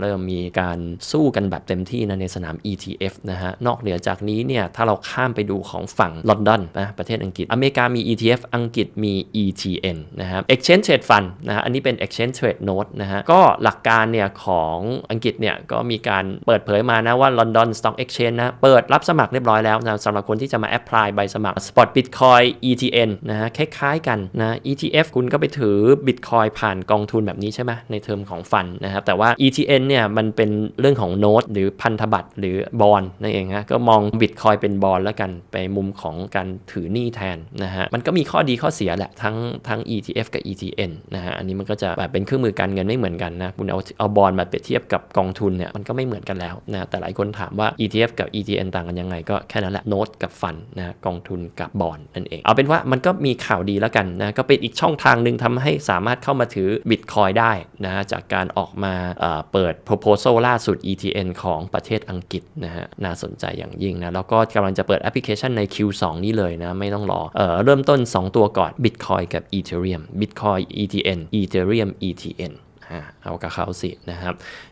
เริ่มมีการสู้กันแบบเต็มที่นะในสนาม ETF นะฮะ นอกเหนือจากนี้เนี่ย ถ้าเราข้ามไปดูของฝั่งลอนดอนนะประเทศอังกฤษ อเมริกามี ETF อังกฤษมี ETN นะครับ Exchange Trade Fund นะฮะ อันนี้เป็น Exchange Trade Note นะฮะ ก็หลักการเนี่ยของอังกฤษเนี่ย ก็มีการเปิดเผยมานะว่า London Stock Exchange นะ เปิดรับสมัครเรียบร้อยแล้วนะสำหรับคนที่จะมา apply ใบสมัคร Spot Bitcoin ETN นะฮะ คล้ายๆกันนะ ETF คุณก็ไปถือ Bitcoin ผ่านกองทุนแบบนี้ใช่ไหมในเทอมของฟันนะครับแต่ว่า ETN เนี่ยมันเป็นเรื่องของโน้ตหรือพันธบัตรหรือบอลนั่นเองฮะก็มอง Bitcoin เป็นบอลแล้วกันไปมุมของการถือหนี้แทนนะฮะมันก็มีข้อดีข้อเสียแหละทั้งทั้ง ETF กับ ETN นะฮะอันนี้มันก็จะแบบเป็นเครื่องมือการเงินไม่เหมือนกันนะคุณเอาเอาบอลมาเปรียบเทียบกับกองทุนเนี่ยมันก็ไม่เหมือนกันแล้วนะแต่หลายคนถามว่า ETF กับ ETN ต่างกันยังไงก็แค่นั้นแหละโน้ตกับฟันนะกองทุนกับบอลนั่นเอง เอาเป็นว่ามันก็มีข่าวดีแล้วกันนะก็เป็นอีกช่องทางหนึ่งทำให้สามารถเข้ามาถือ Bitcoin ได้นะจากการออกมาเอ่อเปิด proposal ล่าสุด ETN ของประเทศอังกฤษนะฮะน่าสนใจอย่างยิ่งนะ แล้วก็กำลังจะเปิดแอปพลิเคชันใน Q2 นี้เลยนะ ไม่ต้องรอเออเริ่มต้น 2 ตัวก่อน Bitcoin กับ Ethereum Bitcoin ETN Ethereum ETN เอากับเขาสินะครับ